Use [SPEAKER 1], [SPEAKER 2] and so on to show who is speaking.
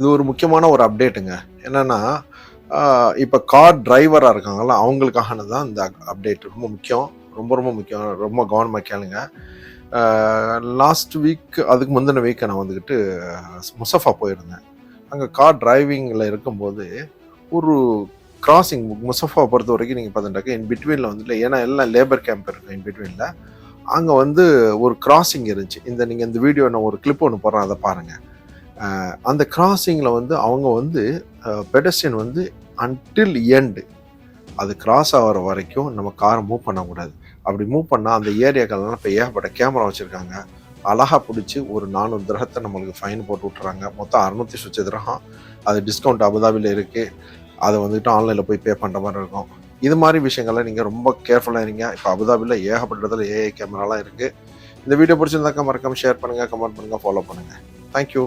[SPEAKER 1] இது ஒரு முக்கியமான ஒரு அப்டேட்டுங்க என்னென்னா இப்போ கார் டிரைவராக இருக்காங்கல்ல அவங்களுக்கானது தான் இந்த அப்டேட் ரொம்ப முக்கியம். ரொம்ப ரொம்ப முக்கியம். ரொம்ப கவனமாக கேளுங்க. லாஸ்ட் வீக் அதுக்கு முந்தின வீக்கை நான் வந்துக்கிட்டு முசஃபா போயிருந்தேன். அங்கே கார் டிரைவிங்கில் இருக்கும்போது ஒரு கிராசிங் முசஃபா பொறுத்த வரைக்கும் நீங்கள் பார்த்துட்டாக்க இன் பிட்வீனில் வந்துட்டு ஏன்னா எல்லாம் லேபர் கேம்ப் இருக்கு இன் பிட்வீனில் அங்கே வந்து ஒரு கிராசிங் இருந்துச்சு. இந்த நீங்கள் இந்த வீடியோ நான் ஒரு கிளிப் ஒன்று போடுறேன் அதை பாருங்கள் அந்த கிராசிங்கில் வந்து அவங்க வந்து பெடஸ்டியன் வந்து அன்டில் எண்டு அது கிராஸ் ஆகிற வரைக்கும் நம்ம காரை மூவ் பண்ணக்கூடாது. அப்படி மூவ் பண்ணால் அந்த ஏரியாக்கள்லாம் இப்போ ஏகப்பட்ட கேமரா வச்சுருக்காங்க. அழகாக பிடிச்சி ஒரு நானூறு திரகத்தை நம்மளுக்கு ஃபைன் போட்டு விட்றாங்க மொத்தம் அறுநூத்தி சுச்ச திரகம். அது டிஸ்கவுண்ட் அபுதாபியில் இருக்குது அதை வந்துட்டு ஆன்லைனில் போய் பே பண்ணுற மாதிரி இருக்கும். இது மாதிரி விஷயங்கள்லாம் நீங்கள் ரொம்ப கேர்ஃபுல்லாக இருங்க. இப்போ அபுதாபியில் ஏகப்பட்ட இடத்துல ஏஐ கேமராலாம் இருக்குது இந்த வீடியோ பிடிச்சிருந்தாக்கா மறக்காமல் ஷேர் பண்ணுங்கள் கமெண்ட் பண்ணுங்கள் ஃபாலோ பண்ணுங்கள் தேங்க்யூ